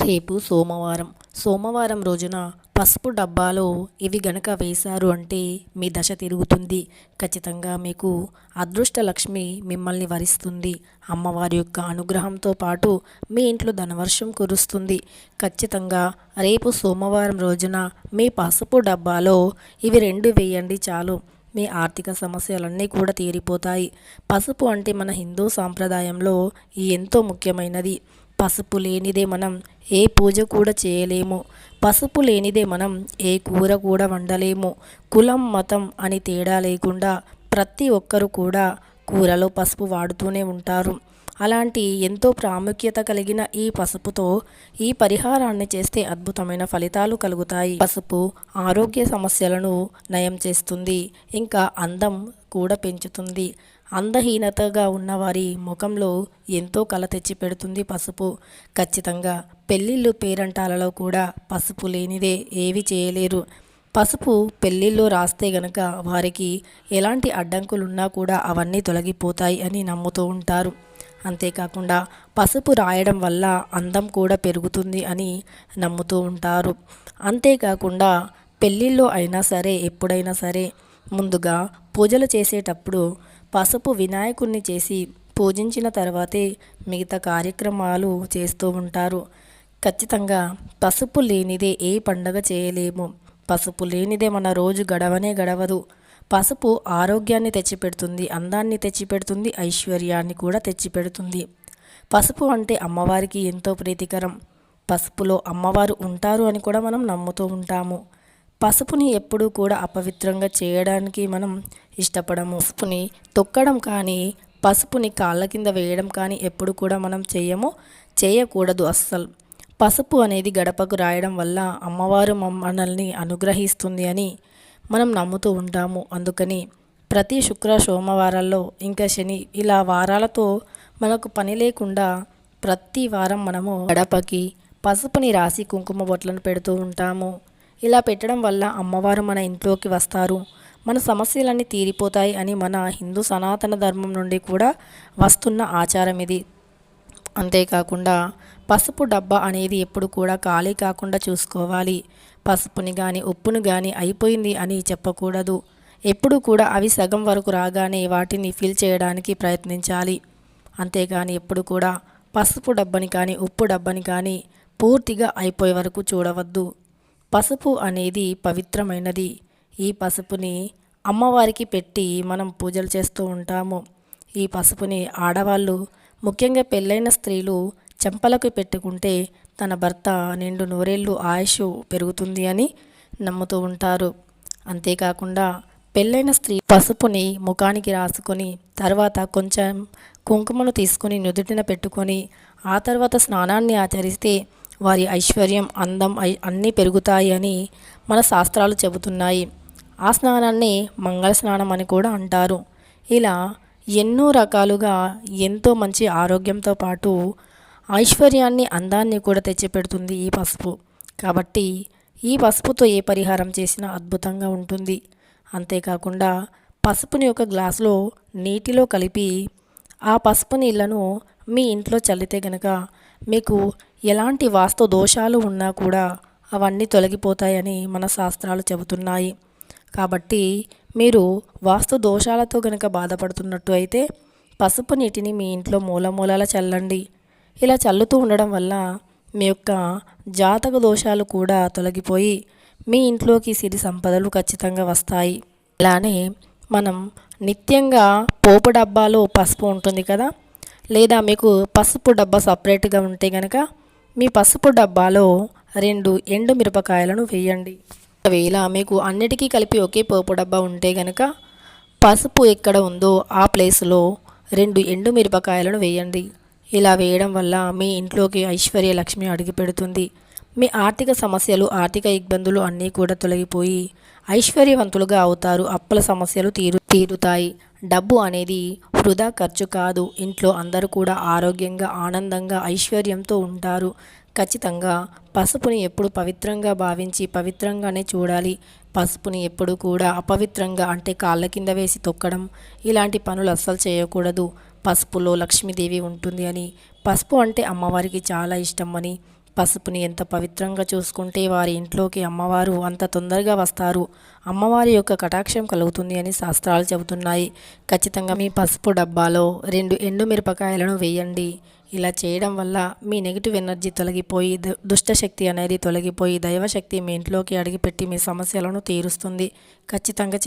రేపు సోమవారం. సోమవారం రోజున పసుపు డబ్బాలో ఇవి గనక వేశారు అంటే మీ దశ తిరుగుతుంది. ఖచ్చితంగా మీకు అదృష్ట లక్ష్మి మిమ్మల్ని వరిస్తుంది. అమ్మవారి యొక్క అనుగ్రహంతో పాటు మీ ఇంట్లో ధనవర్షం కురుస్తుంది. ఖచ్చితంగా రేపు సోమవారం రోజున మీ పసుపు డబ్బాలో ఇవి రెండు వేయండి చాలు. మీ ఆర్థిక సమస్యలన్నీ కూడా తీరిపోతాయి. పసుపు అంటే మన హిందూ సాంప్రదాయంలో ఎంతో ముఖ్యమైనది. పసుపు లేనిదే మనం ఏ పూజ కూడా చేయలేము. పసుపు లేనిదే మనం ఏ కూర కూడా వండలేము. కులం మతం అని తేడా లేకుండా ప్రతి ఒక్కరు కూడా కూరలో పసుపు వాడుతూనే ఉంటారు. అలాంటి ఎంతో ప్రాముఖ్యత కలిగిన ఈ పసుపుతో ఈ పరిహారాన్ని చేస్తే అద్భుతమైన ఫలితాలు కలుగుతాయి. పసుపు ఆరోగ్య సమస్యలను నయం చేస్తుంది. ఇంకా అందం కూడా పెంచుతుంది. అందహీనతగా ఉన్నవారి ముఖంలో ఎంతో కల తెచ్చి పెడుతుంది పసుపు. ఖచ్చితంగా పెళ్ళిళ్ళు పేరంటాలలో కూడా పసుపు లేనిదే ఏవి చేయలేరు. పసుపు పెళ్ళిళ్ళు రాస్తే గనక వారికి ఎలాంటి అడ్డంకులున్నా కూడా అవన్నీ తొలగిపోతాయి అని నమ్ముతూ ఉంటారు. అంతేకాకుండా పసుపు రాయడం వల్ల అందం కూడా పెరుగుతుంది అని నమ్ముతూ ఉంటారు. అంతేకాకుండా పెళ్ళిళ్ళు అయినా సరే ఎప్పుడైనా సరే ముందుగా పూజలు చేసేటప్పుడు పసుపు వినాయకుడిని చేసి పూజించిన తర్వాతే మిగతా కార్యక్రమాలు చేస్తూ ఉంటారు. ఖచ్చితంగా పసుపు లేనిదే ఏ పండగ చేయలేము. పసుపు లేనిదే మన రోజు గడవనే గడవదు. పసుపు ఆరోగ్యాన్ని తెచ్చిపెడుతుంది అందాన్ని తెచ్చిపెడుతుంది ఐశ్వర్యాన్ని కూడా తెచ్చిపెడుతుంది. పసుపు అంటే అమ్మవారికి ఎంతో ప్రీతికరం. పసుపులో అమ్మవారు ఉంటారు అని కూడా మనం నమ్ముతూ ఉంటాము. పసుపుని ఎప్పుడూ కూడా అపవిత్రంగా చేయడానికి మనం ఇష్టపడము. పసుపుని తొక్కడం కానీ పసుపుని కాళ్ళ కింద వేయడం కానీ ఎప్పుడు కూడా మనం చేయము చేయకూడదు అస్సలు. పసుపు అనేది గడపకు రాయడం వల్ల అమ్మవారు మనల్ని అనుగ్రహిస్తుంది అని మనం నమ్ముతూ ఉంటాము. అందుకని ప్రతి శుక్ర సోమవారాల్లో ఇంకా శని ఇలా వారాలతో మనకు పని లేకుండా ప్రతి వారం మనము గడపకి పసుపుని రాసి కుంకుమ బొట్లను పెడుతూ ఉంటాము. ఇలా పెట్టడం వల్ల అమ్మవారు మన ఇంట్లోకి వస్తారు. మన సమస్యలన్నీ తీరిపోతాయి అని మన హిందూ సనాతన ధర్మం నుండి కూడా వస్తున్న ఆచారం ఇది. అంతేకాకుండా పసుపు డబ్బా అనేది ఎప్పుడు కూడా ఖాళీ కాకుండా చూసుకోవాలి. పసుపుని కానీ ఉప్పును కానీ అయిపోయింది అని చెప్పకూడదు. ఎప్పుడు కూడా అవి సగం వరకు రాగానే వాటిని ఫిల్ చేయడానికి ప్రయత్నించాలి. అంతేగాని ఎప్పుడు కూడా పసుపు డబ్బని కానీ ఉప్పు డబ్బని కానీ పూర్తిగా అయిపోయే వరకు చూడవద్దు. పసుపు అనేది పవిత్రమైనది. ఈ పసుపుని అమ్మవారికి పెట్టి మనం పూజలు చేస్తూ ఉంటాము. ఈ పసుపుని ఆడవాళ్ళు ముఖ్యంగా పెళ్ళైన స్త్రీలు చెంపలకు పెట్టుకుంటే తన భర్త నిండు నూరేళ్ళు ఆయుష్ పెరుగుతుంది అని నమ్ముతూ ఉంటారు. అంతేకాకుండా పెళ్ళైన స్త్రీ పసుపుని ముఖానికి రాసుకొని తర్వాత కొంచెం కుంకుమను తీసుకొని నుదుటిన పెట్టుకొని ఆ తర్వాత స్నానాన్ని ఆచరిస్తే వారి ఐశ్వర్యం అందం అన్నీ పెరుగుతాయి అని మన శాస్త్రాలు చెబుతున్నాయి. ఆ స్నానాన్ని మంగళ స్నానం అని కూడా అంటారు. ఇలా ఎన్నో రకాలుగా ఎంతో మంచి ఆరోగ్యంతో పాటు ఐశ్వర్యాన్ని అందాన్ని కూడా తెచ్చిపెడుతుంది ఈ పసుపు. కాబట్టి ఈ పసుపుతో ఏ పరిహారం చేసినా అద్భుతంగా ఉంటుంది. అంతేకాకుండా పసుపుని ఒక గ్లాసులో నీటిలో కలిపి ఆ పసుపు నీళ్ళను మీ ఇంట్లో చల్లితే గనక మీకు ఎలాంటి వాస్తు దోషాలు ఉన్నా కూడా అవన్నీ తొలగిపోతాయని మన శాస్త్రాలు చెబుతున్నాయి. కాబట్టి మీరు వాస్తు దోషాలతో గనక బాధపడుతున్నట్టు అయితే పసుపు నీటిని మీ ఇంట్లో మూలమూలాల చల్లండి. ఇలా చల్లుతూ ఉండడం వల్ల మీ యొక్క జాతక దోషాలు కూడా తొలగిపోయి మీ ఇంట్లోకి సిరి సంపదలు ఖచ్చితంగా వస్తాయి. ఇలానే మనం నిత్యంగా పోపు డబ్బాలో పసుపు ఉంటుంది కదా లేదా మీకు పసుపు డబ్బా సపరేట్గా ఉంటే కనుక మీ పసుపు డబ్బాలో రెండు ఎండు మిరపకాయలను వేయండి. ఒకవేళ మీకు అన్నిటికీ కలిపి ఒకే పోపు డబ్బా ఉంటే కనుక పసుపు ఎక్కడ ఉందో ఆ ప్లేస్లో రెండు ఎండు మిరపకాయలను వేయండి. ఇలా వేయడం వల్ల మీ ఇంట్లోకి ఐశ్వర్య లక్ష్మి అడుగుపెడుతుంది మీ ఆర్థిక సమస్యలు ఆర్థిక ఇబ్బందులు అన్నీ కూడా తొలగిపోయి ఐశ్వర్యవంతులుగా అవుతారు. అప్పుల సమస్యలు తీరు తీరుతాయి. డబ్బు అనేది వృధా ఖర్చు కాదు. ఇంట్లో అందరూ కూడా ఆరోగ్యంగా ఆనందంగా ఐశ్వర్యంతో ఉంటారు. ఖచ్చితంగా పసుపుని ఎప్పుడు పవిత్రంగా భావించి పవిత్రంగానే చూడాలి. పసుపుని ఎప్పుడు కూడా అపవిత్రంగా అంటే కాళ్ళ కింద వేసి తొక్కడం. ఇలాంటి పనులు అస్సలు చేయకూడదు. పసుపులో లక్ష్మీదేవి ఉంటుంది అని. పసుపు అంటే అమ్మవారికి చాలా ఇష్టం అని. పసుపుని ఎంత పవిత్రంగా చూసుకుంటే వారి ఇంట్లోకి అమ్మవారు అంత తొందరగా వస్తారు. అమ్మవారి యొక్క కటాక్షం కలుగుతుంది అని శాస్త్రాలు చెబుతున్నాయి. ఖచ్చితంగా మీ పసుపు డబ్బాలో రెండు ఎండు మిరపకాయలను వేయండి. ఇలా చేయడం వల్ల మీ నెగిటివ్ ఎనర్జీ తొలగిపోయి దుష్టశక్తి అనేది తొలగిపోయి దైవశక్తి మీ ఇంట్లోకి అడిగిపెట్టి మీ సమస్యలను తీరుస్తుంది. ఖచ్చితంగా